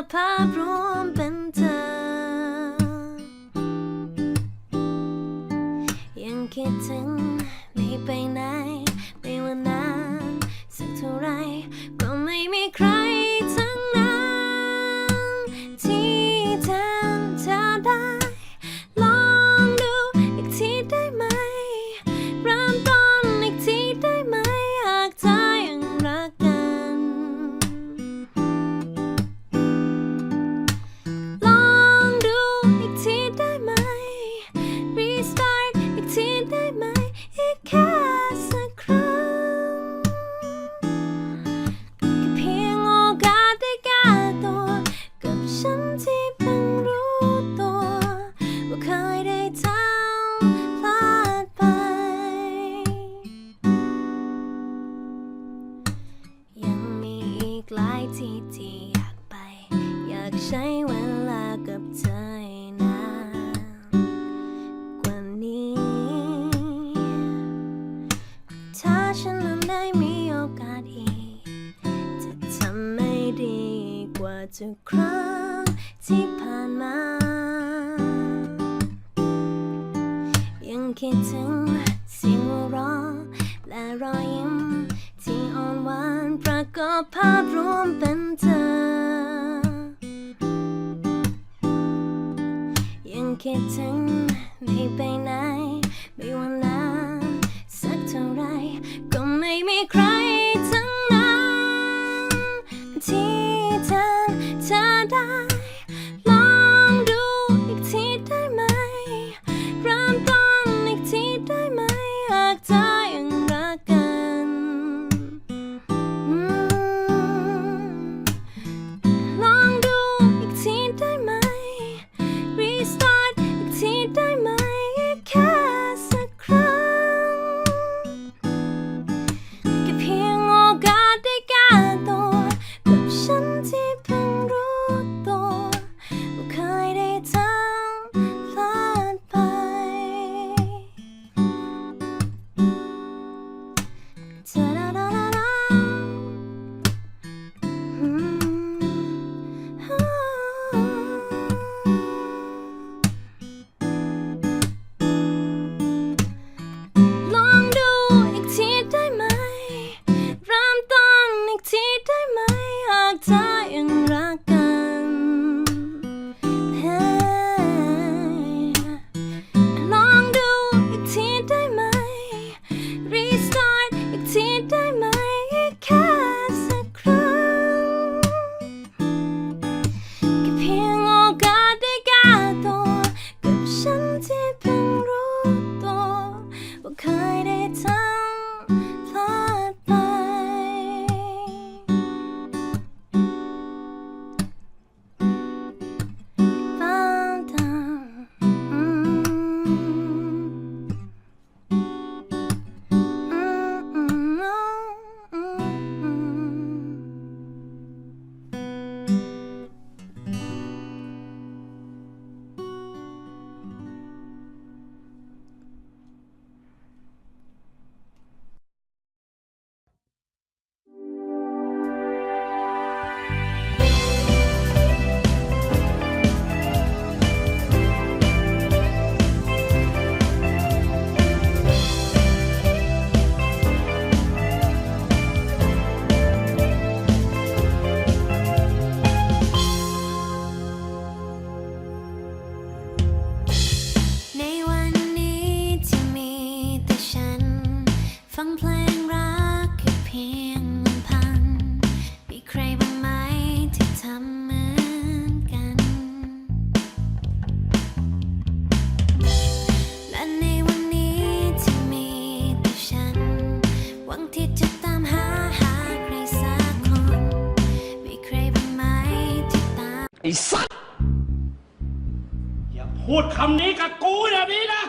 pas pour un ลายที่ที่อยากไป อยากใช้เวลากับเธอให้นานกว่านี้ ถ้าฉันนั้นได้มีโอกาสอีก จะทำให้ดีกว่าทุกครั้งที่ผ่านมา ยังคิดถึงเสียงหัวเราและรอยยิ้ม ภาพรวมเป็นเธอ ยังคิดถึง está ไอ้สัตว์อย่าพูดคำนี้กับกูแบบนี้นะ